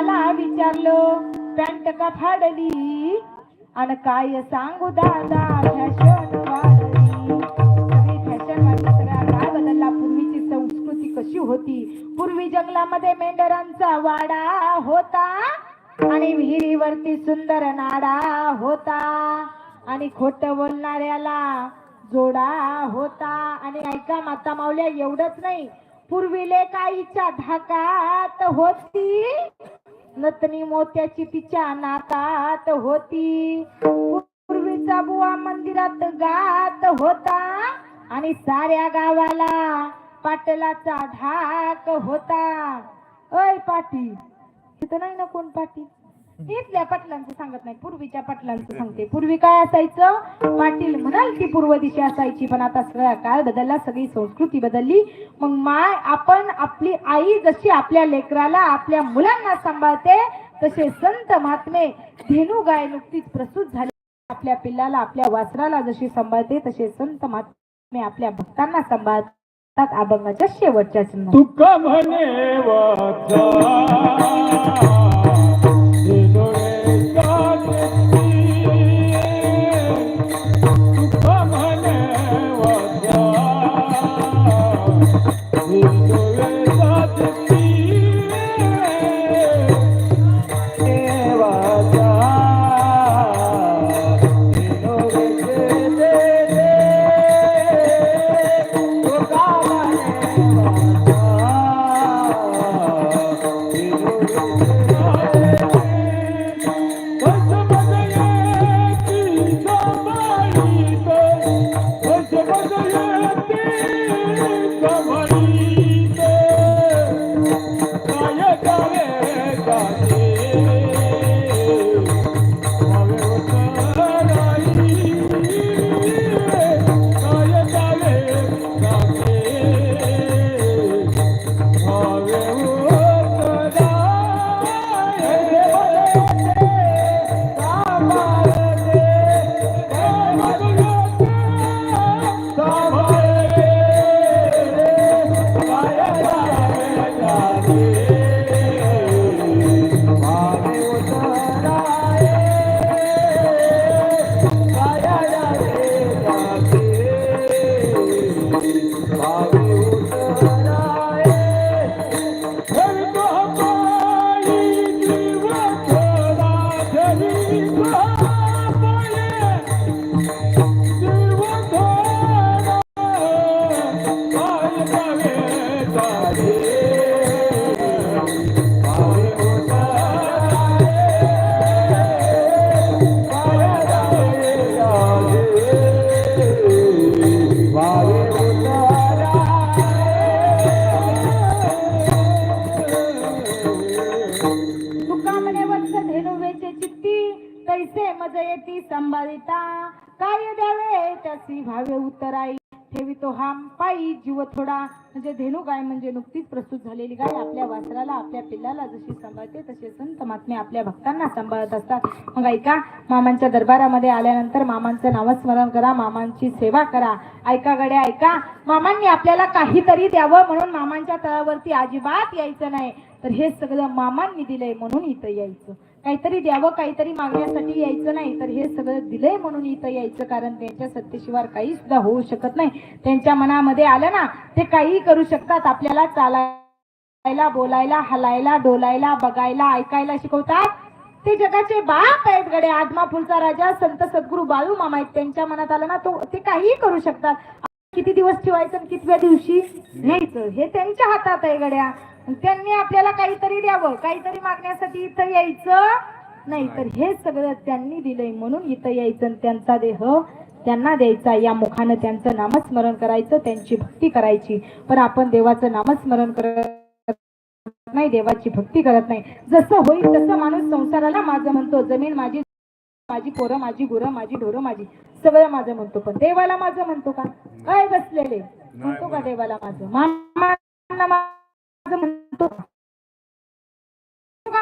दादाला विचारलं? पॅन्ट का फाडली? आणि काय सांगू दादा फॅशन वाढली. फॅशन काय बदलला पूर्वीची संस्कृती कशी होती? पूर्वी जंगलामध्ये मेंढरांचा वाडा होता आणि विहिरीवरती सुंदर नाडा होता आणि खोट बोलणाऱ्याला जोडा होता. आणि ऐका माता मावल्या एवढंच नाही. पूर्वीले काहीच्या धाकात होती. नतनी मोत्याची तिच्या नाकात होती. पूर्वीचा बुवा मंदिरात गात होता आणि साऱ्या गावाला पाटलाचा धाक होता. अय पाटील तिथं नाही ना कोण पाटी इथल्या पाटलांचं सांगत नाही पूर्वीच्या पाटलांचं सांगते. पूर्वी काय असायचं? पाटील म्हणाल की पूर्व दिशा असायची पण आता सगळा काळ बदलला सगळी संस्कृती बदलली. मग माय आपण आपली आई जशी आपल्या लेकराला आपल्या मुलांना सांभाळते तसे संत महात्मे धेनू गाय नुकतीच प्रसूत झाली. आपल्या पिल्लाला आपल्या वासराला जशी सांभाळते तसे संत महात्मे आपल्या भक्तांना सांभाळतात. अभंगाच्या शेवटच्या तुका म्हणे Ei, ei. त्यासी भावे उत्तराई ठेवितो हा पायी जीव थोडा. म्हणजे धेनू गाय म्हणजे नुकतीच प्रस्तुत झालेली गाय. आपल्या वासराला आपल्या पिल्लाला जशी सांभाळते तसे संत महात्मे आपल्या भक्तांना सांभाळत असतात. मग ऐका मामांच्या दरबारामध्ये आल्यानंतर मामांचं नामस्मरण करा मामांची सेवा करा. ऐका गड्या ऐका. मामांनी आपल्याला काहीतरी द्यावं म्हणून मामांच्या तळावरती अजिबात यायचं नाही. तर हे सगळं मामांनी दिलंय म्हणून इथं यायचं. काहीतरी द्यावं काहीतरी मागण्यासाठी यायचं नाही तर हे सगळं दिलंय म्हणून इथं यायचं कारण त्यांच्या सत्तेशिवाय काही सुद्धा होऊ शकत नाही. त्यांच्या मनामध्ये आलं ना ते काहीही करू शकतात. आपल्याला चालायला बोलायला हलायला डोलायला बघायला ऐकायला शिकवतात. ते जगाचे बाप आहेत गडे आदमापूरचा राजा संत सद्गुरू बाळू मामा आहेत. त्यांच्या मनात आलं ना तो ते काहीही करू शकतात. किती दिवस ठेवायचं आणि कितव्या दिवशी न्यायचं? हे त्यांच्या हातात आहे गड्या. त्यांनी आपल्याला काहीतरी द्यावं. काहीतरी मागण्यासाठी इथं यायचं नाही. तर हे सगळं त्यांनी दिलंय म्हणून इथं यायचं आणि त्यांचा देह त्यांना द्यायचा. या मुखानं त्यांचं नामस्मरण करायचं त्यांची भक्ती करायची. पण आपण देवाचं नामस्मरण करत नाही देवाची भक्ती करत नाही. जसं होईल तसं माणूस संसाराला माझं म्हणतो जमीन माझी माझी पोरं माझी गुरं माझी ढोरं माझी सगळं माझं म्हणतो. पण देवाला माझं म्हणतो का? काय बसलेले. म्हणतो का देवाला माझं? मामांना माझं म्हणतो का?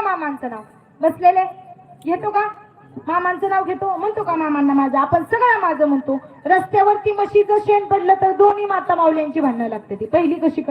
मामांचं नाव? बसलेले? घेतो का? मामांचं नाव घेतो. म्हणतो का मामांना माझं? आपण सगळं माझं म्हणतो. रस्त्यावरती म्हशीचं शेण पडलं तर दोन्ही माता माऊल्यांची भांडणं लागते ती. पहिली कशी